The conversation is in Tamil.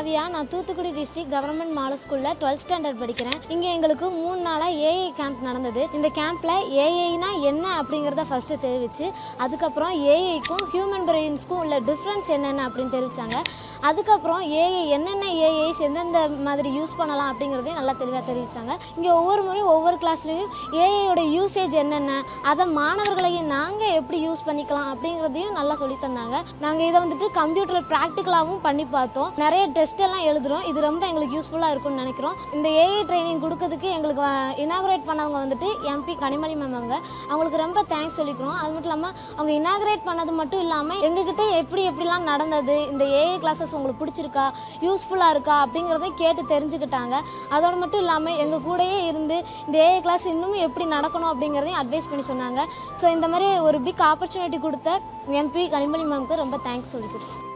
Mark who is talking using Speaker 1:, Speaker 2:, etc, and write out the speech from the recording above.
Speaker 1: காவியா நான் தூத்துக்குடி டிஸ்ட்ரிக்ட் கவர்மெண்ட் மாடல் ஸ்கூலில் டுவெல்த் ஸ்டாண்டர்ட் படிக்கிறேன். இங்கே எங்களுக்கு மூணு நாளாக ஏஐ கேம்ப் நடந்தது. இந்த கேம்ப்பில் ஏஐனா என்ன அப்படிங்கிறத ஃபஸ்ட்டு தெரிவிச்சு அதுக்கப்புறம் ஏஐக்கும் ஹியூமன் பிரெயின்ஸ்க்கும் உள்ள டிஃப்ரென்ஸ் என்னென்ன அப்படின்னு தெரிவித்தாங்க அதுக்கப்புறம் ஏஐ என்னென்ன ஏஐஸ் எந்தெந்த மாதிரி யூஸ் பண்ணலாம் அப்படிங்கிறதையும் நல்லா தெளிவாக தெரிவித்தாங்க இங்கே ஒவ்வொரு முறையும் ஒவ்வொரு கிளாஸ்லேயும் ஏஐயோட யூசேஜ் என்னென்ன அதை மாணவர்களையும் நாங்கள் எப்படி யூஸ் பண்ணிக்கலாம் அப்படிங்கிறதையும் நல்லா சொல்லித்தந்தாங்க நாங்கள் இதை வந்துட்டு கம்ப்யூட்டரில் ப்ராக்டிக்கலாகவும் பண்ணி பார்த்தோம். நிறைய டெஸ்ட் எல்லாம் எழுதுறோம். இது ரொம்ப எங்களுக்கு யூஸ்ஃபுல்லாக இருக்கும்னு நினைக்கிறோம். இந்த ஏஐ ட்ரைனிங் கொடுக்கறதுக்கு எங்களுக்கு இனாகுரேட் பண்ணவங்க வந்துட்டு எம்பி கனிமொழி மேம் அவங்க. அவங்களுக்கு ரொம்ப தேங்க்ஸ் சொல்லிக்கிறோம். அது மட்டும் இல்லாமல் அவங்க இனாகுரேட் பண்ணது மட்டும் இல்லாமல் எங்ககிட்ட எப்படி எப்படிலாம் நடந்தது இந்த ஏஐ கிளாஸஸ் உங்களுக்கு பிடிச்சிருக்கா யூஸ்ஃபுல்லாக இருக்கா அப்படிங்கிறதையும் கேட்டு தெரிஞ்சுக்கிட்டாங்க. அதோடு மட்டும் இல்லாமல் எங்கள் கூடயே இருந்து இந்த ஏஐ கிளாஸ் இன்னமும் எப்படி நடக்கணும் அப்படிங்கிறதையும் அட்வைஸ் பண்ணி சொன்னாங்க. ஸோ இந்த மாதிரி ஒரு பிக் ஆப்பர்ச்சுனிட்டி கொடுத்த எம்பி கனிமொழி மேம்க்கு ரொம்ப தேங்க்ஸ் சொல்லிக்கிறேன்